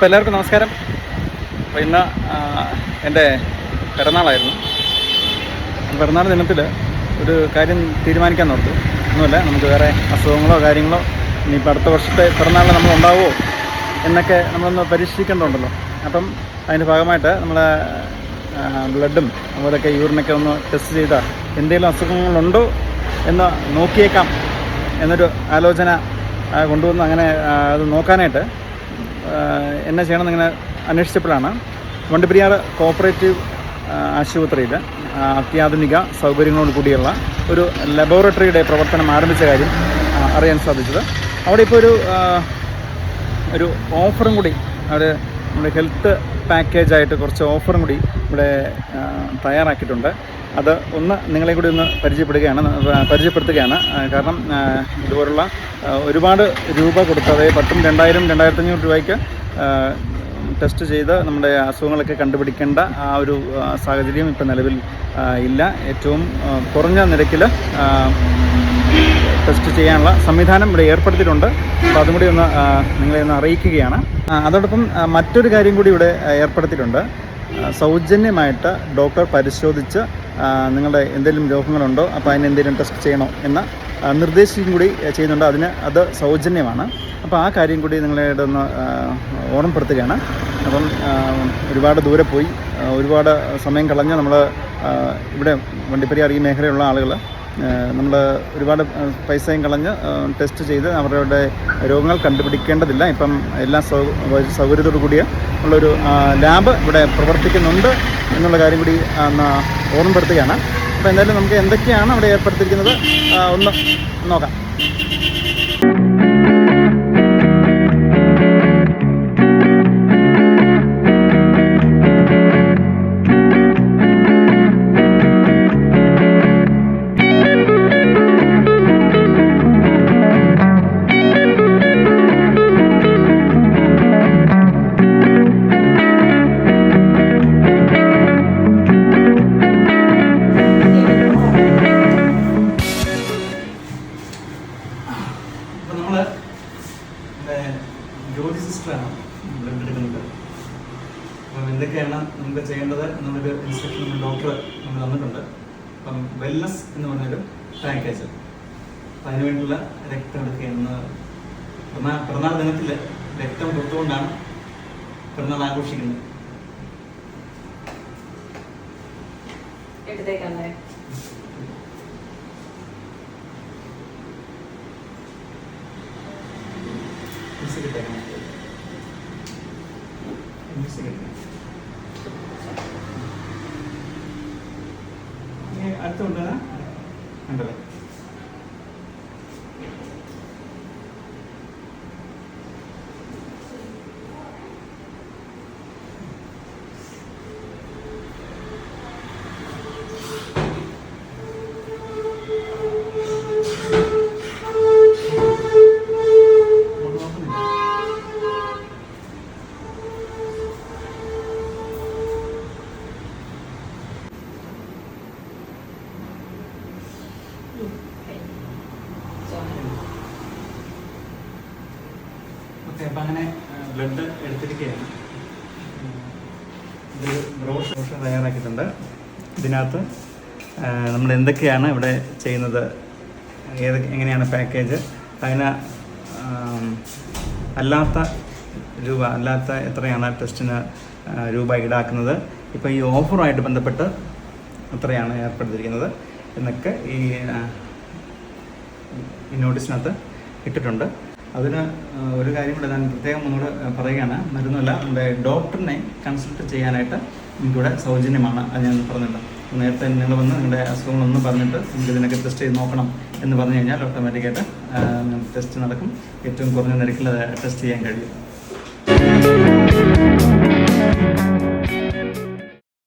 അപ്പോൾ എല്ലാവർക്കും നമസ്കാരം. അപ്പോൾ ഇന്ന് എന്റെ പിറന്നാളായിരുന്നു. പിറന്നാൾ ദിനത്തിൽ ഒരു കാര്യം തീരുമാനിക്കാൻ ഓർത്തു ഒന്നുമല്ല നമുക്ക് വേറെ അസുഖങ്ങളോ കാര്യങ്ങളോ ഇനിയിപ്പോൾ അടുത്ത വർഷത്തെ പിറന്നാളിൽ നമ്മൾ ഉണ്ടാവുമോ എന്നൊക്കെ നമ്മളൊന്ന് പരീക്ഷിക്കേണ്ടതുണ്ടല്ലോ. അപ്പം അതിന്റെ ഭാഗമായിട്ട് നമ്മളെ ബ്ലഡും അതുപോലൊക്കെ യൂറിനൊക്കെ ഒന്ന് ടെസ്റ്റ് ചെയ്താൽ എന്തെങ്കിലും അസുഖങ്ങളുണ്ടോ എന്ന് നോക്കിയേക്കാം എന്നൊരു ആലോചന കൊണ്ടുവന്ന് അങ്ങനെ അത് നോക്കാനായിട്ട് എന്നെ ചെയ്യണമെന്ന് ഇങ്ങനെ അന്വേഷിച്ചപ്പോഴാണ് വണ്ടിപ്പെരിയാർ കോപ്പറേറ്റീവ് ആശുപത്രിയിൽ അത്യാധുനിക സൗകര്യങ്ങളോട് കൂടിയുള്ള ഒരു ലബോറട്ടറിയുടെ പ്രവർത്തനം ആരംഭിച്ച കാര്യം അറിയാൻ സാധിച്ചത്. അവിടെ ഇപ്പോൾ ഒരു ഒരു ഓഫറും കൂടി അവർ നമ്മുടെ ഹെൽത്ത് പാക്കേജായിട്ട് കുറച്ച് ഓഫറും കൂടി ഇവിടെ തയ്യാറാക്കിയിട്ടുണ്ട്. അത് ഒന്ന് നിങ്ങളെ കൂടി ഒന്ന് പരിചയപ്പെടുകയാണ് പരിചയപ്പെടുത്തുകയാണ്. കാരണം ഇതുപോലുള്ള ഒരുപാട് രൂപ കൊടുത്ത് അതായത് പത്തും രണ്ടായിരം രണ്ടായിരത്തഞ്ഞൂറ് രൂപയ്ക്ക് ടെസ്റ്റ് ചെയ്ത് നമ്മുടെ അസുഖങ്ങളൊക്കെ കണ്ടുപിടിക്കേണ്ട ആ ഒരു സാഹചര്യം ഇപ്പം നിലവിൽ ഇല്ല. ഏറ്റവും കുറഞ്ഞ നിരക്കിൽ ടെസ്റ്റ് ചെയ്യാനുള്ള സംവിധാനം ഇവിടെ ഏർപ്പെടുത്തിയിട്ടുണ്ട്. അപ്പോൾ അതും കൂടി ഒന്ന് നിങ്ങളെ ഒന്ന് അറിയിക്കുകയാണ്. അതോടൊപ്പം മറ്റൊരു കാര്യം കൂടി ഇവിടെ ഏർപ്പെടുത്തിയിട്ടുണ്ട്. സൗജന്യമായിട്ട് ഡോക്ടർ പരിശോധിച്ച് നിങ്ങളുടെ എന്തെങ്കിലും രോഗങ്ങളുണ്ടോ അപ്പോൾ അതിന് എന്തെങ്കിലും ടെസ്റ്റ് ചെയ്യണോ എന്ന നിർദ്ദേശം കൂടി ചെയ്യുന്നുണ്ട്. അതിന് അത് സൗജന്യമാണ്. അപ്പോൾ ആ കാര്യം കൂടി നിങ്ങളുടെ ഒന്ന് ഓർമ്മപ്പെടുത്തുകയാണ്. അപ്പം ഒരുപാട് ദൂരെ പോയി ഒരുപാട് സമയം കളഞ്ഞ് നമ്മൾ ഇവിടെ വണ്ടിപ്പെരിയാർ ഈ മേഖലയുള്ള ആളുകൾ നമ്മൾ ഒരുപാട് പൈസയും കളഞ്ഞ് ടെസ്റ്റ് ചെയ്ത് അവരുടെ രോഗങ്ങൾ കണ്ടുപിടിക്കേണ്ടതില്ല. ഇപ്പം എല്ലാ സൗ സൗകര്യത്തോടു കൂടിയ ഉള്ളൊരു ലാബ് ഇവിടെ പ്രവർത്തിക്കുന്നുണ്ട് എന്നുള്ള കാര്യം കൂടി ഓർമ്മപ്പെടുത്തുകയാണ്. അപ്പോൾ എന്തായാലും നമുക്ക് എന്തൊക്കെയാണ് അവിടെ ഏർപ്പെടുത്തിയിരിക്കുന്നത്? ഒന്ന് നോക്കാം. അപ്പോൾ നമ്മൾ ജ്യോതി സിസ്റ്ററാണ് ബ്ലഡ് എടുക്കുന്നത്. അപ്പം എന്തൊക്കെയാണ് നമുക്ക് ചെയ്യേണ്ടത് എന്നുള്ളൊരു ഇൻസ്ട്രക്ഷൻ ഡോക്ടർ നമ്മൾ തന്നിട്ടുണ്ട്. അപ്പം വെൽനസ് എന്ന് പറഞ്ഞൊരു പാക്കേജ് അപ്പം അതിനുവേണ്ടിയുള്ള രക്തം എടുക്കുകയെന്ന് പിറന്നാൾ പിറന്നാൾ ദിനത്തിൽ രക്തം കൊടുത്തുകൊണ്ടാണ് പിറന്നാൾ ആഘോഷിക്കുന്നത്. എടുത്തേക്കല്ലേ ഇനി അടുത്തുണ്ട് ഉണ്ടല്ലേ ഓക്കെ അപ്പം അങ്ങനെ ബ്ലഡ് എടുത്തിരിക്കുകയാണ്. ഇത് ബ്രോഷർ തയ്യാറാക്കിയിട്ടുണ്ട്. ഇതിനകത്ത് നമ്മൾ എന്തൊക്കെയാണ് ഇവിടെ ചെയ്യുന്നത്? ഏത് എങ്ങനെയാണ് പാക്കേജ്? അതിന് അല്ലാത്ത രൂപ അല്ലാത്ത എത്രയാണ് ടെസ്റ്റിന് രൂപ ഈടാക്കുന്നത്? ഇപ്പോൾ ഈ ഓഫറുമായിട്ട് ബന്ധപ്പെട്ട് എത്രയാണ് ഏർപ്പെടുത്തിയിരിക്കുന്നത്. എന്നൊക്കെ ഈ നോട്ടീസിനകത്ത് ഇട്ടിട്ടുണ്ട്. അതിന് ഒരു കാര്യം കൂടെ ഞാൻ പ്രത്യേകം ഒന്നുകൂടെ പറയുകയാണ്. മരുന്നല്ല നമ്മുടെ ഡോക്ടറിനെ കൺസൾട്ട് ചെയ്യാനായിട്ട് എനിക്കിവിടെ സൗജന്യമാണ് അത് ഞാൻ പറഞ്ഞിട്ടുണ്ട് നേരത്തെ നിങ്ങൾ വന്ന് നിങ്ങളുടെ അസുഖങ്ങളൊന്നും പറഞ്ഞിട്ട് നിങ്ങൾക്ക് ഇതിനൊക്കെ ടെസ്റ്റ് ചെയ്ത് നോക്കണം എന്ന് പറഞ്ഞു കഴിഞ്ഞാൽ ഓട്ടോമാറ്റിക്കായിട്ട് ടെസ്റ്റ് നടക്കും. ഏറ്റവും കുറഞ്ഞ നിരക്കിൽ ടെസ്റ്റ് ചെയ്യാൻ കഴിയും.